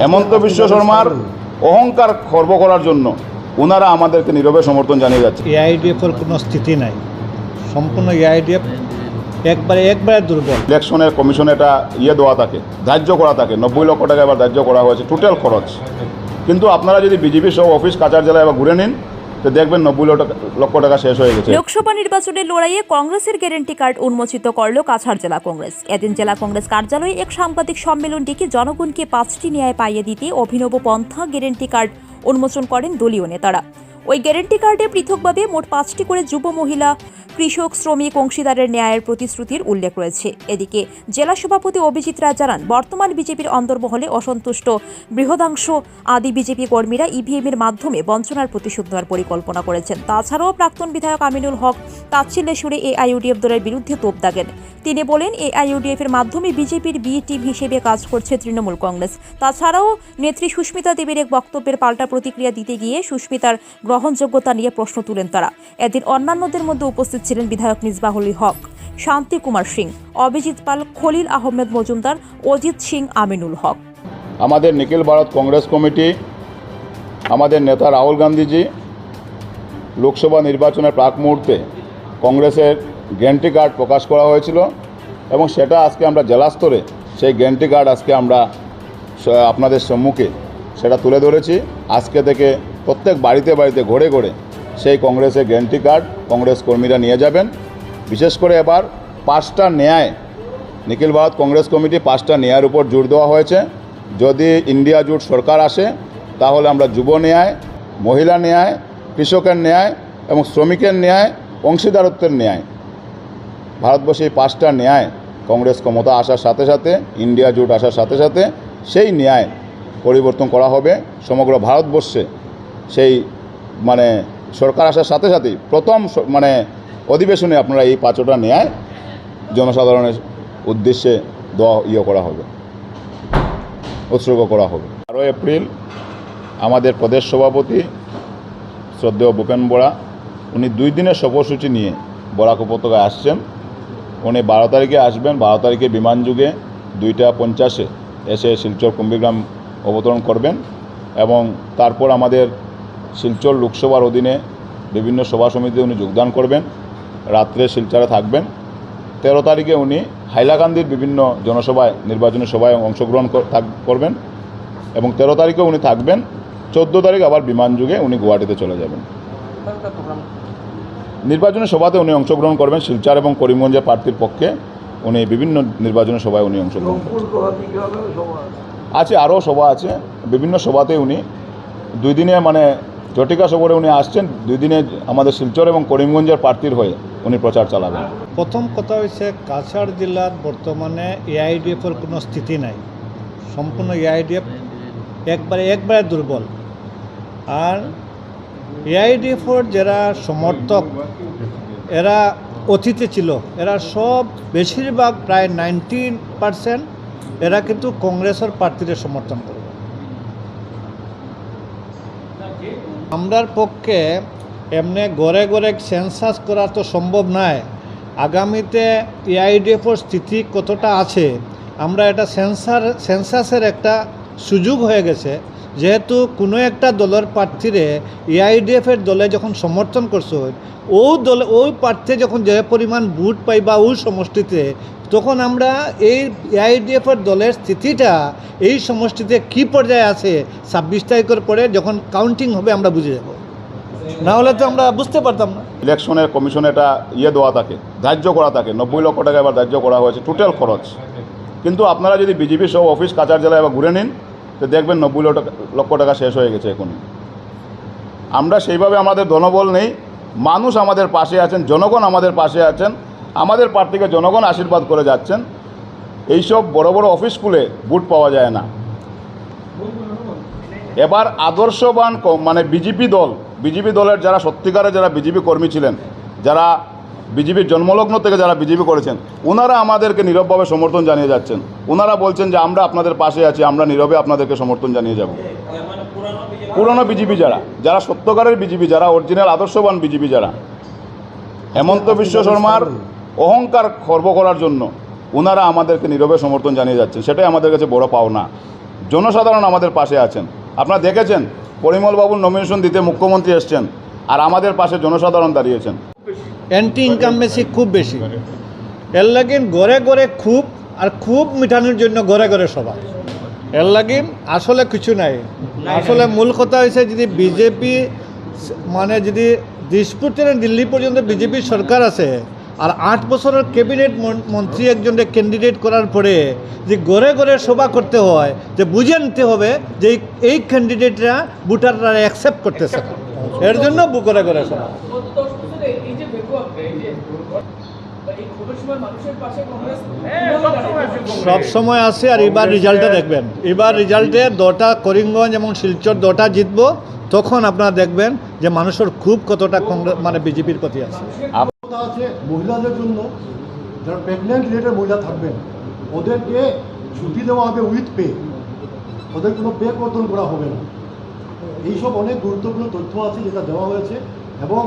হেমন্ত বিশ্ব শর্মার অহংকার খর্ব করার জন্য ওনারা আমাদেরকে নীরবে সমর্থন জানিয়ে যাচ্ছে। এআইডিএফের কোনো স্থিতি নাই। সম্পূর্ণ এআইডিএফ একবারে একবারে দুর্বল। ইলেকশনের কমিশন এটা ইয়ে দেওয়া থাকে ধার্য করা থাকে। নব্বই লক্ষ টাকা এবার ধার্য করা হয়েছে টোটাল খরচ। কিন্তু আপনারা যদি বিজেপি সহ অফিস কাচার জেলায় এবার ঘুরে নিন তো দেখবেন নব্বই লক্ষ টাকা- শেষ হয়ে গেছে। লোকসভা নির্বাচনের লড়াইয়ে কংগ্রেসের গ্যারেন্টি কার্ড উন্মোচিত করল কাছাড় জেলা কংগ্রেস। এদিন জেলা কংগ্রেস কার্যালয়ে এক সাংবাদিক সম্মেলন ডেকে জনগণকে পাঁচটি ন্যায় পাইয়ে দিতে অভিনব পন্থা গ্যারেন্টি কার্ড উন্মোচন করেন দলীয় নেতারা। ওই গ্যারেন্টি কার্ডে পৃথকভাবে মোট পাঁচটি করে যুব মহিলা, কৃষক, শ্রমিক, অংশীদারের ন্যায়ের প্রতিশ্রুতির উল্লেখ রয়েছে। এদিকে জেলা সভাপতি অভিজিৎ রায় জানান, বর্তমান বিজেপির অন্তর্মহলে অসন্তুষ্ট বৃহদাংশ আদি বিজেপি কর্মীরা ইভিএম এর মাধ্যমে বঞ্চনার প্রতিশোধ নেওয়ার পরিকল্পনা করেছেন। তাছাড়াও প্রাক্তন বিধায়ক আমিনুল হক তাচ্ছিল্যে সুরে এআইইউডিএফ দলের বিরুদ্ধে তোপ দাগেন। তিনি বলেন এআইইউডিএফ এর মাধ্যমে বিজেপির বি হিসেবে কাজ করছে তৃণমূল কংগ্রেস। তাছাড়াও নেত্রী সুস্মিতা দেবীর এক বক্তব্যের পাল্টা প্রতিক্রিয়া দিতে গিয়ে সুস্মিতার গ্রহণযোগ্যতা নিয়ে প্রশ্ন তুলেন তারা। এদিন অন্যান্যদের মধ্যে উপস্থিত ছিলেন বিধায়ক মিসবাহুল হক, শান্তি কুমার সিং, অভিজিৎ পাল, খলিল আহমেদ মজুমদার, অজিত সিং, আমিনুল হক। আমাদের নিখিল ভারত কংগ্রেস কমিটি, আমাদের নেতা রাহুল গান্ধীজি, লোকসভা নির্বাচনের প্রাক মুহূর্তে কংগ্রেসের গ্যান্টি কার্ড প্রকাশ করা হয়েছিল এবং সেটা আজকে আমরা জেলা স্তরে সেই গ্যান্টি কার্ড আজকে আমরা, আপনাদের সম্মুখে সেটা তুলে ধরেছি। আজকে থেকে প্রত্যেক বাড়িতে বাড়িতে ঘরে ঘরে সেই কংগ্রেসের গ্যান্টি কার্ড কংগ্রেস কর্মীরা নিয়ে যাবেন। বিশেষ করে এবার পাঁচটা ন্যায়, নিখিল ভারত কংগ্রেস কমিটি পাঁচটা ন্যায়ের উপর জোর দেওয়া হয়েছে। যদি ইন্ডিয়া জোট সরকার আসে, তাহলে আমরা যুব ন্যায়, মহিলা ন্যায়, কৃষকের ন্যায় এবং শ্রমিকের ন্যায়, অংশীদারত্বের ন্যায়। ভারতবর্ষে এই পাঁচটা ন্যায় কংগ্রেস ক্ষমতা আসার সাথে সাথে, ইন্ডিয়া জোট আসার সাথে সাথে সেই ন্যায় পরিবর্তন করা হবে। সমগ্র ভারতবর্ষে সেই মানে সরকার আসার সাথে সাথেই প্রথম মানে অধিবেশনে আপনারা এই পাঁচটা ন্যায় জনসাধারণের উদ্দেশ্যে দেওয়া ইয়ে করা হবে। উৎসর্গ করা হবে। বারো এপ্রিল আমাদের প্রদেশ সভাপতি শ্রদ্ধেয় ভূপেন বড়া উনি দুই দিনের সফরসূচি নিয়ে বরাক উপত্যকায় আসছেন। উনি বারো তারিখে আসবেন, বারো তারিখে বিমান যুগে দুইটা পঞ্চাশে এসে শিলচর কুম্ভীগ্রাম অবতরণ করবেন এবং তারপর আমাদের শিলচর লোকসভার অধীনে বিভিন্ন সভা সমিতিতে উনি যোগদান করবেন। রাত্রে শিলচরে থাকবেন। তেরো তারিখে উনি হাইলাকান্দির বিভিন্ন জনসভায়, নির্বাচনী সভায় অংশগ্রহণ করবেন এবং তেরো তারিখে উনি থাকবেন। চোদ্দ তারিখ আবার বিমান যুগে উনি গুয়াহাটিতে চলে যাবেন। নির্বাচনী সভাতে উনি অংশগ্রহণ করবেন। শিলচর এবং করিমগঞ্জের প্রার্থীর পক্ষে উনি বিভিন্ন নির্বাচনী সভায় উনি অংশগ্রহণ করবেন। আছে, আরও সভা আছে। বিভিন্ন সভাতে উনি দুই দিনে মানে জটিকা সফরে উনি আসছেন, দুই দিনে আমাদের শিলচর এবং করিমগঞ্জের প্রার্থীর হয়ে উনি প্রচার চালাবেন। প্রথম কথা হয়েছে কাছাড় জেলার বর্তমানে এআইডিএফের কোনো স্থিতি নাই। সম্পূর্ণ এআইডিএফ একবারে একবারে দুর্বল। আর এআইডিএফের যারা সমর্থক, এরা অতীতে ছিল, এরা সব বেশিরভাগ প্রায় নাইনটিন পার্সেন্ট, এরা কিন্তু কংগ্রেসের প্রার্থীরা সমর্থন করে। আমরার পক্ষে এমনি গড়ে গড়ে সেন্সাস করা তো সম্ভব নয়। আগামীতে এআইডিএফের স্থিতি কতটা আছে, আমরা এটা সেন্সার সেন্সাসের একটা সুযোগ হয়ে গেছে। যেহেতু কোনো একটা দলের প্রার্থীরে এআইডিএফের দলে যখন সমর্থন করছে ও দলে, ওই প্রার্থী যখন যে পরিমাণ ভোট পাই বা ওই সমষ্টিতে তখন আমরা এই এআইডিএফের দলের স্থিতিটা এই সমষ্টিতে কী পর্যায়ে আছে ছাব্বিশ তারিখের পরে যখন কাউন্টিং হবে আমরা বুঝে যাব। না হলে তো আমরা বুঝতে পারতাম না। ইলেকশনের কমিশনে এটা ইয়ে দেওয়া থাকে, ধার্য করা থাকে। নব্বই লক্ষ টাকা এবার ধার্য করা হয়েছে টোটাল খরচ। কিন্তু আপনারা যদি বিজেপি সব অফিস কাচার জেলায় এবার ঘুরে নিন, তো দেখবেন নব্বই লক্ষ টাকা- শেষ হয়ে গেছে এখন। আমরা সেইভাবে আমাদের জনবল নেই। মানুষ আমাদের পাশে আছেন, জনগণ আমাদের পাশে আছেন। আমাদের প্রার্থীকে জনগণ আশীর্বাদ করে যাচ্ছেন। এইসব বড় বড় অফিসগুলো বুট পাওয়া যায় না। এবার আদর্শবান মানে বিজেপি দল, বিজেপি দলের যারা সত্যিকারে যারা বিজেপি কর্মী ছিলেন, যারা বিজেপির জন্মলগ্ন থেকে যারা বিজেপি করেছেন, ওনারা আমাদেরকে নীরবভাবে সমর্থন জানিয়ে যাচ্ছেন। ওনারা বলছেন যে, আমরা আপনাদের পাশে আছি, আমরা নীরবে আপনাদেরকে সমর্থন জানিয়ে যাব। পুরনো বিজেপি যারা যারা সত্যকারের বিজেপি, যারা অরিজিনাল আদর্শবান বিজেপি যারা, হেমন্ত বিশ্ব শর্মার অহংকার খর্ব করার জন্য ওনারা আমাদেরকে নীরবে সমর্থন জানিয়ে যাচ্ছেন। সেটাই আমাদের কাছে বড় পাওনা। জনসাধারণ আমাদের পাশে আছেন। আপনারা দেখেছেন, পরিমলবাবুর নমিনেশন দিতে মুখ্যমন্ত্রী এসছেন আর আমাদের পাশে জনসাধারণ দাঁড়িয়েছেন। অ্যান্টি ইনকাম বেশি, খুব বেশি। এর লাগিন গড়ে গড়ে খুব আর খুব মিটানোর জন্য গড়ে গড়ে সবাই। এর লাগিন আসলে কিছু নাই। আসলে মূল কথা হয়েছে যদি বিজেপি মানে যদি দিসপুর দিল্লি পর্যন্ত বিজেপি সরকার আছে আর আট বছরের ক্যাবিনেট মন- মন্ত্রী একজনকে ক্যান্ডিডেট করার পরে যে গড়ে গড়ে সভা করতে হয় যে বুঝে নিতে হবে যে এই- ক্যান্ডিডেটরা ভোটাররা অ্যাকসেপ্ট করতেছে। এর জন্য গড়ে গড়ে সভা। এই যে বেকুয়াব এই যে এই ক্ষোভের সময় মানুষের পাশে কংগ্রেস সব সময় আছে আর এবার রেজাল্টে দেখবেন। এবার রেজাল্টে দটা করিমগঞ্জ এবং শিলচর দটা জিতবো তখন আপনারা দেখবেন যে মানুষের খুব কতটা কংগ্রেস মানে বিজেপির প্রতি আছে। কথা আছে মহিলাদের জন্য। যারা প্রেগনেন্ট রিলেটেড মহিলা থাকবেন, ওদেরকে ছুটি দেওয়া হবে উইথ পে ওদের কোনো পে কর্তন করা হবে না। এইসব অনেক গুরুত্বপূর্ণ তথ্য আছে যেটা দেওয়া হয়েছে এবং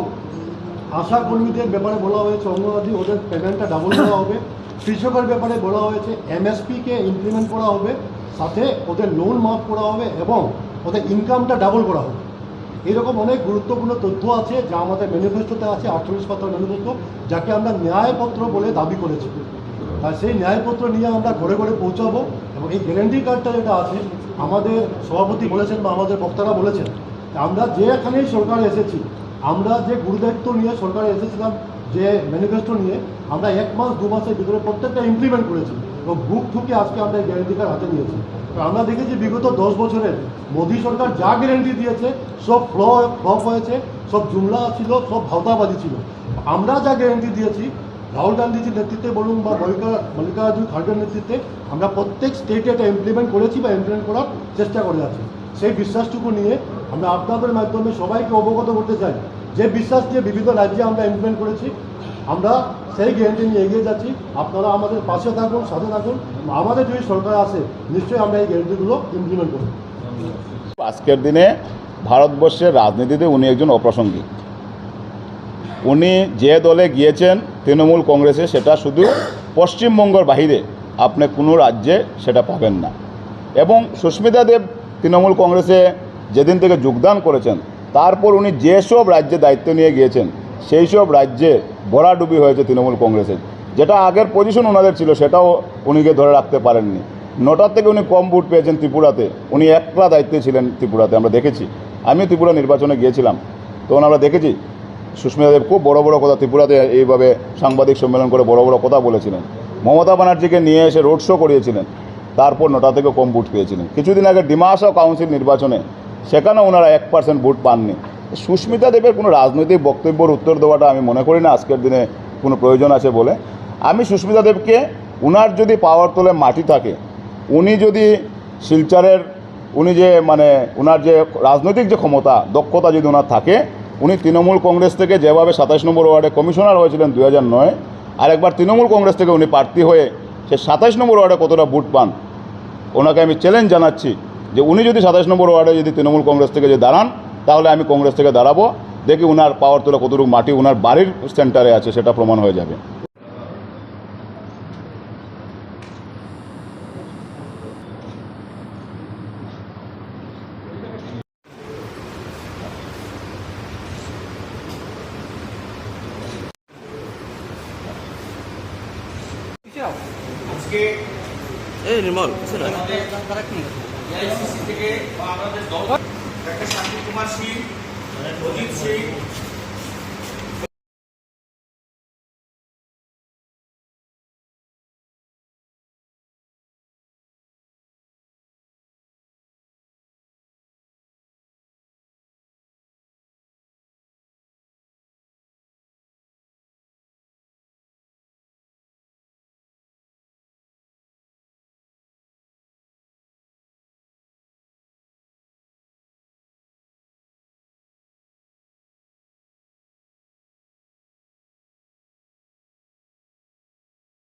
আশা কর্মীদের ব্যাপারে বলা হয়েছে অঙ্গনওয়াড়ি ওদের পেমেন্টটা ডাবল করা হবে। কৃষকের ব্যাপারে বলা হয়েছে এমএসপিকে ইমপ্লিমেন্ট করা হবে, সাথে ওদের লোন মাফ করা হবে এবং ওদের ইনকামটা ডাবল করা হবে। এরকম অনেক গুরুত্বপূর্ণ তথ্য আছে যা আমাদের ম্যানিফেস্টোতে আছে, আটচল্লিশ পাতার ম্যানিফেস্টো যাকে আমরা ন্যায়পত্র বলে দাবি করেছি। আর সেই ন্যায়পত্র নিয়ে আমরা ঘরে ঘরে পৌঁছাবো এবং এই গ্যারেন্টি কার্ডটা যেটা আছে, আমাদের সভাপতি বলেছেন বা আমাদের বক্তারা বলেছেন আমরা যে এখানেই সরকারে এসেছি, আমরা যে গুরুদায়িত্ব নিয়ে সরকারে এসেছিলাম, যে ম্যানিফেস্টো নিয়ে, আমরা এক মাস, দু মাসের ভিতরে প্রত্যেকটা ইমপ্লিমেন্ট করেছি এবং বুক ঠুকে আজকে আমরা এই গ্যারেন্টি কার্ড হাতে নিয়েছি। আমরা দেখেছি বিগত দশ বছরের মোদী সরকার যা গ্যারেন্টি দিয়েছে, সব ফ্ল ফ্লপ হয়েছে, সব জুমলা ছিল, সব ভাওতাবাজি ছিল। আমরা যা গ্যারেন্টি দিয়েছি, রাহুল গান্ধীজির নেতৃত্বে বলুন বা মল্লিকা, মল্লিকার্জুন খাড়গের নেতৃত্বে, আমরা প্রত্যেক স্টেটে এটা ইমপ্লিমেন্ট করেছি বা ইমপ্লিমেন্ট করার চেষ্টা করে যাচ্ছি সেই বিশ্বাসটুকু নিয়ে আমরা আপনাদের মাধ্যমে সবাইকে অবগত করতে চাই। যে বিশ্বাস দিয়ে বিভিন্ন রাজ্যে আমরা ইমপ্লিমেন্ট করেছি আমরা সেই গ্যারেন্টি নিয়ে এগিয়ে যাচ্ছি। আপনারা আমাদের পাশে থাকুন, সাথে থাকুন। আমাদের যদি সরকার আসে, নিশ্চয়ই আমরা এই গ্যারেন্টিগুলো ইমপ্লিমেন্ট করব। আজকের দিনে ভারতবর্ষের রাজনীতিতে উনি একজন অপ্রাসঙ্গিক। উনি যে দলে গিয়েছেন তৃণমূল কংগ্রেসে, সেটা শুধু পশ্চিমবঙ্গের বাহিরে আপনি কোনো রাজ্যে সেটা পাবেন না। এবং সুস্মিতা দেব তৃণমূল কংগ্রেসে যেদিন থেকে যোগদান করেছেন, তারপর উনি যেসব রাজ্যে দায়িত্ব নিয়ে গিয়েছেন, সেই সব রাজ্যে ভরাডুবি হয়েছে তৃণমূল কংগ্রেসের যেটা আগের পজিশন ওনাদের ছিল, সেটাও উনিকে ধরে রাখতে পারেননি। নটার থেকে উনি কম ভোট পেয়েছেন ত্রিপুরাতে। উনি একলা দায়িত্বে ছিলেন ত্রিপুরাতে, আমরা দেখেছি। আমিও ত্রিপুরা নির্বাচনে গিয়েছিলাম। তখন আমরা দেখেছি, সুস্মিতা দেব খুব বড় বড় কথা ত্রিপুরাতে এইভাবে সাংবাদিক সম্মেলন করে বড় বড় কথা বলেছিলেন। মমতা ব্যানার্জিকে নিয়ে এসে রোড শো করিয়েছিলেন। তারপর নটা থেকে কম ভোট পেয়েছিলেন। কিছুদিন আগে ডিমাসা কাউন্সিল নির্বাচনে, সেখানেও ওনারা এক পার্সেন্ট ভোট পাননি। সুস্মিতা দেবের কোনো রাজনৈতিক বক্তব্যের উত্তর দেওয়াটা আমি মনে করি না, আজকের দিনে কোনো প্রয়োজন আছে বলে। আমি সুস্মিতা দেবকে, উনার যদি পাওয়ার তোলে মাটি থাকে, উনি যদি শিলচরের, উনি যে মানে উনার যে রাজনৈতিক যে ক্ষমতা, দক্ষতা যদি ওনার থাকে, উনি তৃণমূল কংগ্রেস থেকে যেভাবে সাতাশ নম্বর ওয়ার্ডে কমিশনার হয়েছিলেন দু হাজার নয় আর একবার তৃণমূল কংগ্রেস থেকে উনি প্রার্থী হয়ে সে সাতাশ নম্বর ওয়ার্ডে কতটা ভোট পান, ওনাকে আমি চ্যালেঞ্জ জানাচ্ছি যে উনি যদি সাতাশ নম্বর ওয়ার্ডে যদি তৃণমূল কংগ্রেস থেকে যদি দাঁড়ান তাহলে আমি কংগ্রেস থেকে দাঁড়াবো দেখি উনার পাওয়ার তোলা কতটুকু মাটি উনার বাড়ির সেন্টারে আছে সেটা প্রমাণ হয়ে যাবে। এই নির্মল থেকে আমাদের দল একটা